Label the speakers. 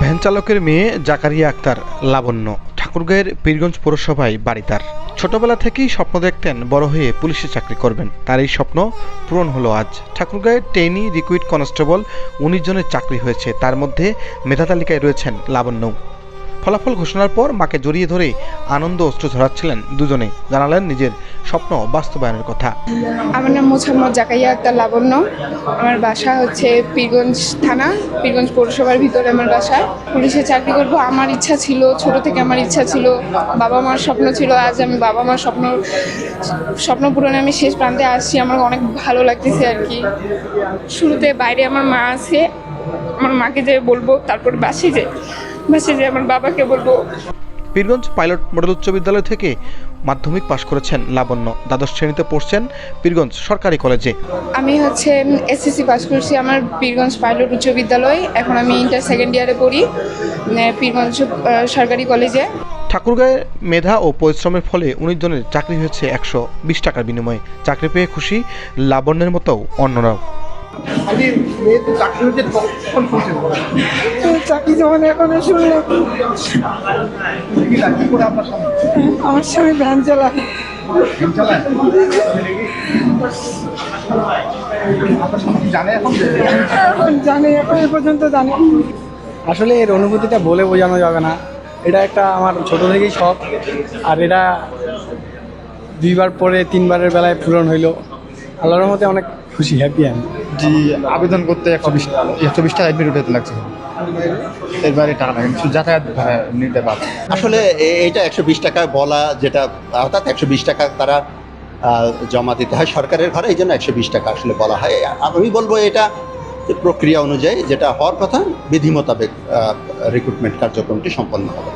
Speaker 1: Van চালকের মেয়ে জাকারিয়া আক্তার লাবণ্য, ঠাকুরগাঁয়ের পীরগঞ্জ পৌরসভায় বাড়ি তার। ছোটবেলা থেকেই স্বপ্ন দেখতেন বড় হয়ে পুলিশে চাকরি করবেন। তার এই স্বপ্ন পূরণ হলো আজ। ঠাকুরগাঁয়ের টেনি রিকুইড কনস্টেবল উনিশ জনের চাকরি হয়েছে। তার মধ্যে মেধা তালিকায় রয়েছেন লাবণ্য। ফলাফল ঘোষণার পর মাকে জড়িয়ে ধরে আনন্দ অস্ত্র ঝরাচ্ছিলেন দুজনে। জানালেন নিজের স্বপ্ন বাস্তবায়নের কথা।
Speaker 2: আমার নাম মোছাম্মদ জাকাইয়া আক্তার লাবণ্য। আমার বাসা হচ্ছে পীরগঞ্জ থানা, পীরগঞ্জ পৌরসভার ভিতরে আমার বাসা। পুলিশে চাকরি করব। আমার ইচ্ছা ছিল, ছোট থেকে আমার ইচ্ছা ছিল, বাবা মার স্বপ্ন ছিল, আজ আমি বাবা মার স্বপ্ন স্বপ্ন পূরণে আমি শেষ প্রান্তে আসছি। আমার অনেক ভালো লাগতেছে আর কি। শুরুতে বাইরে আমার মা আছে। আমার মাকে যে বলব, তারপর বাসে যে যে আমার বাবাকে বলব।
Speaker 1: পীরগঞ্জ পাইলট মডেল উচ্চ বিদ্যালয় থেকে মাধ্যমিক পাশ করেছেন লাবণ্য। দ্বাদশ শ্রেণীতে পড়ছেন পীরগঞ্জ সরকারি কলেজে।
Speaker 2: আমি হচ্ছে এসএসসি পাশ করেছি আমার পীরগঞ্জ পাইলট উচ্চ বিদ্যালয়। এখন আমি ইন্টার সেকেন্ড ইয়ারে পড়ি পীরগঞ্জ সরকারি কলেজে।
Speaker 1: ঠাকুরগাঁয়ে মেধা ও পরিশ্রমের ফলে উনিশ জনের চাকরি হয়েছে একশো বিশ টাকার বিনিময়ে। চাকরি পেয়ে খুশি লাবণ্যের মতো অন্যরাও।
Speaker 3: চাকরি
Speaker 4: যখন এখন শুনলাম
Speaker 3: কি লাগে করে আপনার সামনে?
Speaker 4: আমার স্বামী ভ্যান চালায়।
Speaker 3: জানি এখন
Speaker 4: এ পর্যন্ত জানি।
Speaker 5: আসলে এর অনুভূতিটা বলে বোঝানো যাবে না। এটা একটা আমার ছোট থেকেই শখ। আর এটা দুইবার পরে তিনবারের বেলায় পূরণ হইল। আল্লাহর মতে অনেক খুশি হ্যাপি আমি
Speaker 3: জি আবেদন করতে একশো বিশ একশো বিশ টাকা অ্যাডমিট উঠাতে লাগছে। এর বাইরে টাকা লাগে শুধু যাতায়াত নিতে পারবে
Speaker 6: আসলে এ- এটা একশো বিশ টাকা বলা যেটা অর্থাৎ একশো বিশ টাকা তারা জমা দিতে হয় সরকারের ঘরে এই জন্য একশো বিশ টাকা আসলে বলা হয়। আমি বলব এটা প্রক্রিয়া অনুযায়ী যেটা হওয়ার কথা বিধি মোতাবেক রিক্রুটমেন্ট কার্যক্রমটি সম্পন্ন হবে।